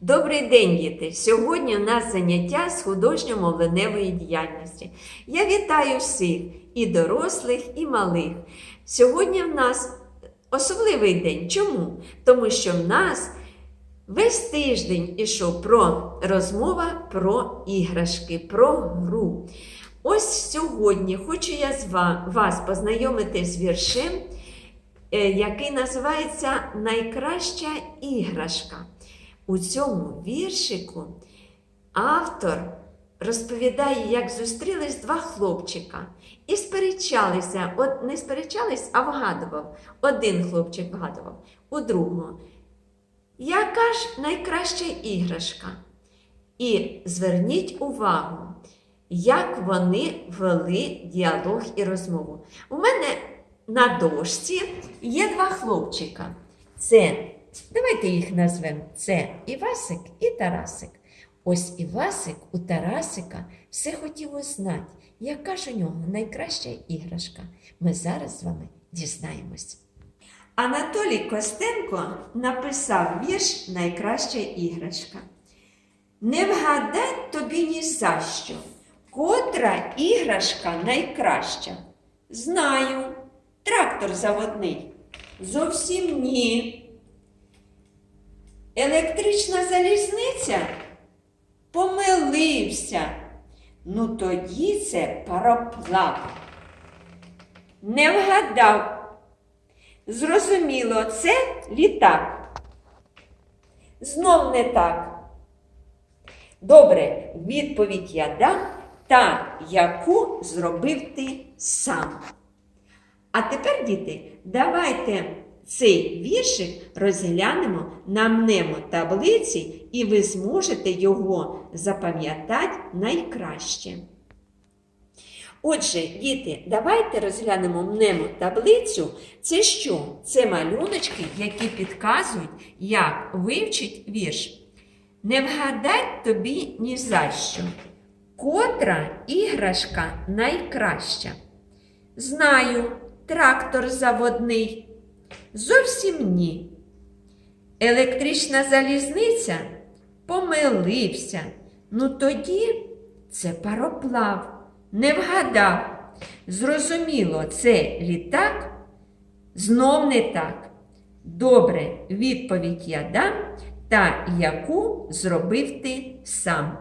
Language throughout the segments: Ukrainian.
Добрий день, діти! Сьогодні у нас заняття з художньо-мовленевої діяльності. Я вітаю всіх і дорослих, і малих. Сьогодні в нас особливий день. Чому? Тому що в нас весь тиждень ішов про розмова про іграшки, про гру. Ось сьогодні хочу я з вас познайомити з віршем, е, який називається Найкраща іграшка. У цьому віршику автор розповідає, як зустрілись два хлопчика і сперечалися. От не сперечались, а вгадував. Один хлопчик вгадував у другого. Яка ж найкраща іграшка? І зверніть увагу, як вони вели діалог і розмову. У мене на дошці є два хлопчика. Це, давайте їх назвемо. Це Івасик і Тарасик. Ось Івасик у Тарасика все хотів узнати, яка ж у нього найкраща іграшка. Ми зараз з вами дізнаємось. Анатолій Костенко написав вірш Найкраща іграшка. Не вгадать тобі ні за що, котра іграшка найкраща. Знаю, трактор заводний. Зовсім ні. Електрична залізниця помилився. Ну тоді це пароплав. Не вгадав. Зрозуміло, це літак. Знов не так. Добре, відповідь я дам та, яку зробив ти сам. А тепер, діти, давайте цей віршик розглянемо на мнемотаблиці, і ви зможете його запам'ятати найкраще. Отже, діти, давайте розглянемо мнемотаблицю. Це що? Це малюночки, які підказують, як вивчить вірш. Не вгадать тобі ні за що. Котра іграшка найкраща? Знаю, трактор заводний. Зовсім ні. Електрична залізниця помилився. Ну тоді це пароплав. Не вгадав. Зрозуміло, це літак? Знов не так. Добре, відповідь я дам, та яку зробив ти сам.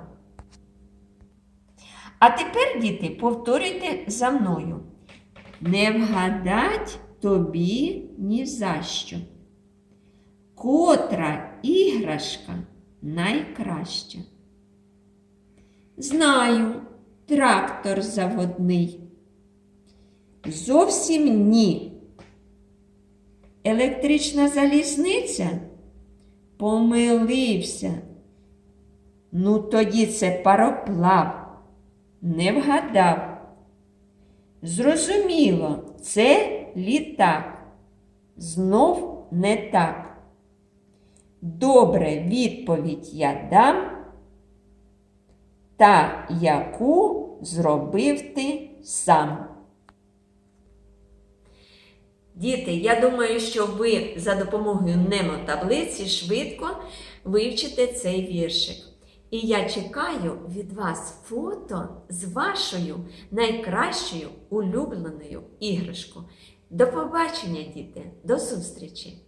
А тепер, діти, повторюйте за мною. Не вгадать тобі ні за що. Котра іграшка найкраща? Знаю, трактор заводний. Зовсім ні. Електрична залізниця помилився. Ну, тоді це пароплав. Не вгадав. Зрозуміло, це літак. Знов не так. Добре відповідь я дам. Та яку зробив ти сам. Діти, я думаю, що ви за допомогою немотаблиці швидко вивчите цей віршик. І я чекаю від вас фото з вашою найкращою улюбленою іграшкою. До побачення, діти, до зустрічі!